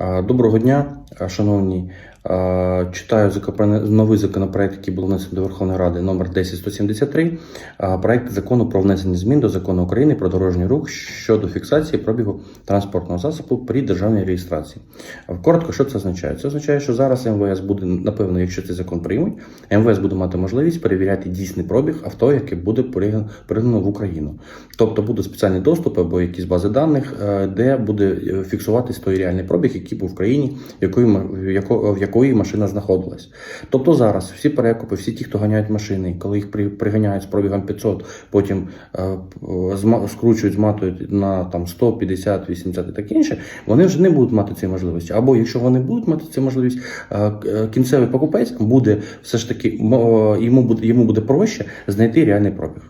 Доброго дня, шановні. Читаю новий законопроект, який був внесений до Верховної Ради номер 10173. Проект закону про внесення змін до закону України про дорожній рух щодо фіксації пробігу транспортного засобу при державній реєстрації. Коротко, що це означає? Це означає, що зараз МВС буде, напевно, якщо цей закон приймуть, МВС буде мати можливість перевіряти дійсний пробіг авто, яке буде перегнано в Україну. Тобто буде спеціальний доступ або якісь бази даних, е, де буде е, фіксуватись той реальний пробіг, який був в країні, в якої, в якої машина знаходилась. Тобто зараз всі перекупи, всі ті, хто ганяють машини, коли їх при, приганяють з пробігом 500, потім е, скручують, зматують на там 100, 50, 80 і таке інше, вони вже не будуть мати цієї можливості. Або якщо вони будуть мати цю можливість, е, е, кінцевий покупець буде все ж таки йому буде йому буде проще знайти реальний пробіг.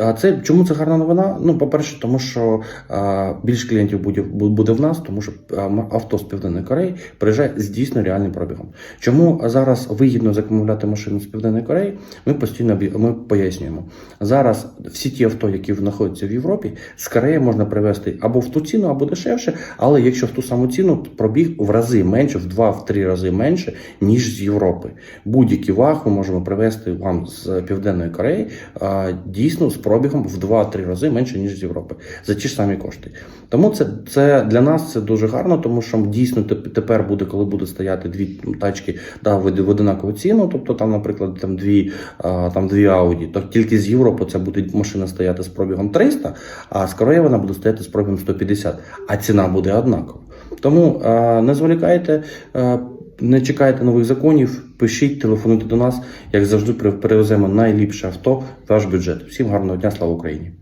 А це чому це гарна новина? Ну, по-перше, тому що а, більш клієнтів буде, буде в нас, тому що авто з Південної Кореї приїжджає з дійсно реальним пробігом. Чому зараз вигідно закумуляти машину з Південної Кореї? Ми постійно ми пояснюємо. Зараз всі ті авто, які знаходяться в Європі, з Кореї можна привезти або в ту ціну, або дешевше. Але якщо в ту саму ціну, пробіг в рази менше, в два-три рази менше, ніж з Європи. Будь-який ваг ми можемо привезти вам з Південної Кореї а, дійсно з пробігом в 2-3 рази менше, ніж з Європи, за ті ж самі кошти. Тому це, це для нас це дуже гарно, тому що дійсно тепер буде, коли будуть стояти дві тачки да, в, одинакову ціну, тобто там, наприклад, там дві, там дві Audi, то тільки з Європи це буде машина стояти з пробігом 300, а з Кореї вона буде стояти з пробігом 150, а ціна буде однакова. Тому не зволікайте. Не чекайте нових законів, пишіть, телефонуйте до нас. Як завжди, при- перевеземо найліпше авто ваш бюджет. Всім гарного дня, слава Україні!